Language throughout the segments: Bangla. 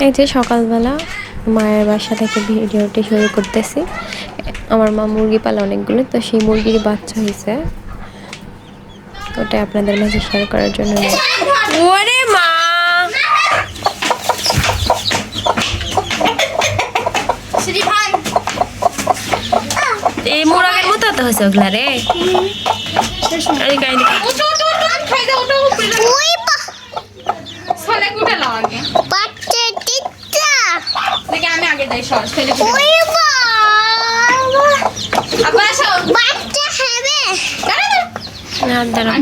এই যে সকালবেলা মায়ের বাসা থেকে ভিডিওটি শুরু করতেছি। আমার মা মুরগি পালে অনেকগুলো তো সেই মুরগির বাচ্চা হয়েছে ওটা আপনাদের মাঝে শেয়ার করার জন্য ওরে মা! এই মুরগের মতো তো হয়েছে ওগুলা রে। ওই কুটে ফেলে আবার আসো। বাচ্চা।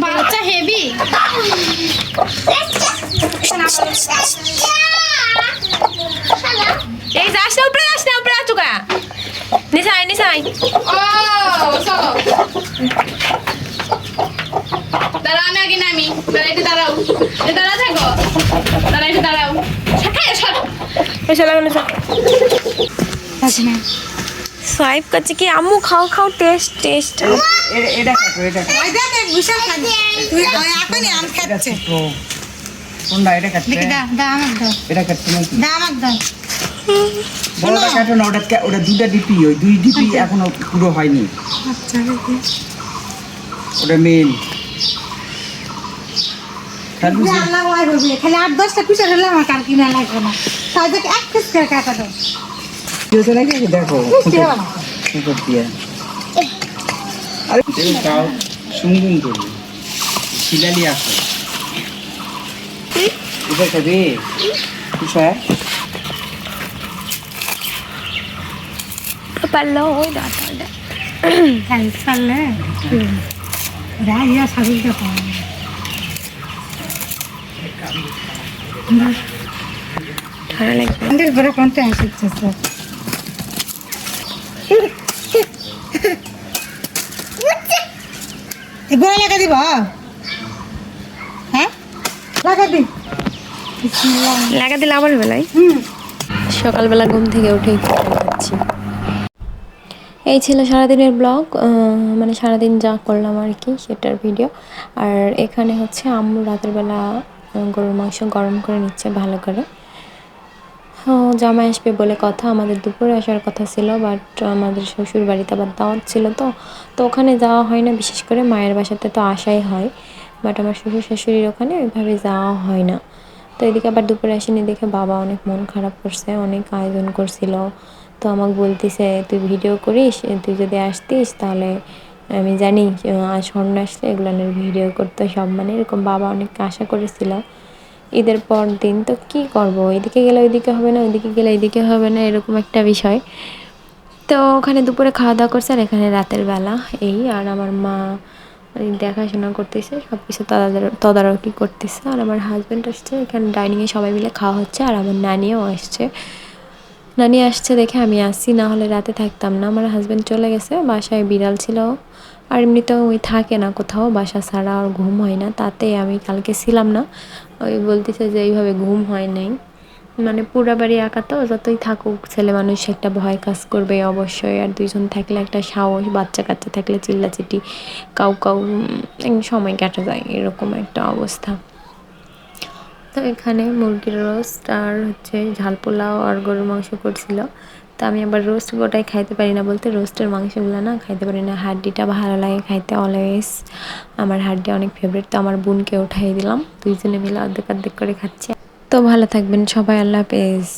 বাচ্চা হেভি। এই যাস না উপরে যাস না উপরে আছো কা নিসাই নিসাই। ও দাঁড়া আমি আগে নামি। দাঁড়া একটু দাঁড়াও। দাঁড়া থাকো। দাঁড়া একটু দাঁড়াও। হ্যাঁ সর। এসে লাগো না। সোয়াইপ করছে কি আম্মু খাও খাও টেস্ট টেস্ট এটা এটা এটা কাটো ওই দেখ বিশাল খাদ্য তুই ওই আম খাচ্ছে। কোনটা? এটা কাটছে দা দা আমাক দাও এটা কাটছে নাকি? দা আমাক দাও বড়টা কাটো না ওটা ওটা দুইটা ডিপি ওই দুই ডিপি এখনও পুরো হয়নি। আচ্ছা ওটা মেন খালি আট দশটা পিসা হলে আমার আর কিনা লাগবে না। তাই এক পিস করে কাটা দাও। যেতে নাকি? দেখো সুন্দর দিয়ে। আরে তাও সুন্দর করে শিলালি আছে। এটা খাবে কুশায় পারল ওই দাঁড়া খাই ফেললে রাইয়া সাবিলটা পাওয়া ঠান্ডা লাগবে। আমাদের ঘরে কোনটা আসছে স্যার? গোড়া লাগা দিব? হ্যাঁ? লাগা দি লাগা দিলে আবার বেলায় সকালবেলা ঘুম থেকে যাচ্ছি এই ছিল সারাদিনের ব্লগ মানে সারাদিন যা করলাম আর কি সেটার ভিডিও আর এখানে হচ্ছে আম্মু রাতের বেলা গরুর মাংস গরম করে নিচ্ছে ভালো করে। জামাই আসবে বলে কথা। আমাদের দুপুরে আসার কথা ছিল বাট আমাদের শ্বশুর বাড়িতে আবার দাওয়াত ছিল তো। তো ওখানে যাওয়া হয় না, বিশেষ করে মায়ের বাসাতে তো আসাই হয়। বাট আমার শ্বশুর শাশুড়ির ওখানে ওইভাবে যাওয়া হয় না। তো এদিকে আবার দুপুরে আসেনি দেখে বাবা অনেক মন খারাপ করছে, অনেক আয়োজন করছিল। তো আমাকে বলতেছে, তুই ভিডিও করিস? তুই যদি আসতিস তাহলে আমি জানি স্বর্ণ আসলে এগুলোর ভিডিও করতে সব মানে এরকম বাবা অনেক আশা করেছিল। ঈদের পর দিন তো কি করব? এদিকে গেলে ওইদিকে হবে না, ওইদিকে গেলে এইদিকে হবে না, এরকম একটা বিষয়। তো ওখানে দুপুরে খাওয়া দাওয়া করছে আর এখানে রাতের বেলা এই আর আমার মা দেখাশোনা করতেছে সব কিছু তদারকি করতেছে আর আমার হাজব্যান্ড আসছে, এখানে ডাইনিংয়ে সবাই মিলে খাওয়া হচ্ছে আর আমার নানিও আসছে। নানি আসছে দেখে আমি আসছি না হলে রাতে থাকতাম না। আমার হাজব্যান্ড চলে গেছে, বাসায় বিড়াল ছিল। আর এমনিতেও ওই থাকে না কোথাও, বাসা ছাড়া আর ঘুম হয় না, তাতে আমি কালকে ছিলাম না। ওই বলতেছে যে এইভাবে ঘুম হয় নাই। মানে পুরা বাড়ি একা তো, যতই থাকুক, ছেলে মানুষ একটা ভয় কাজ করবে অবশ্যই। আর দুইজন থাকলে একটা সাহস, বাচ্চা কাচ্চা থাকলে চিল্লাচিটি, কাউ কাউ সময় কাটা যায়, এরকম একটা অবস্থা। তো এখানে মুরগির রোস্ট আর হচ্ছে ঝাল পোলাও আর গরুর মাংস করছিল। তো আমি আবার রোস্ট গোটাই খাইতে পারি না বলতে রোস্টের মাংসগুলো না খাইতে পারি না। হাড্ডিটা ভালো লাগে খাইতে অলওয়েজ আমার হাড্ডি অনেক ফেভারিট তো আমার বোনকে উঠাই দিলাম। দুইজনে মিলে অর্ধেক অর্ধেক করে খাচ্ছি। তো ভালো থাকবেন সবাই, আল্লাহ হাফেজ।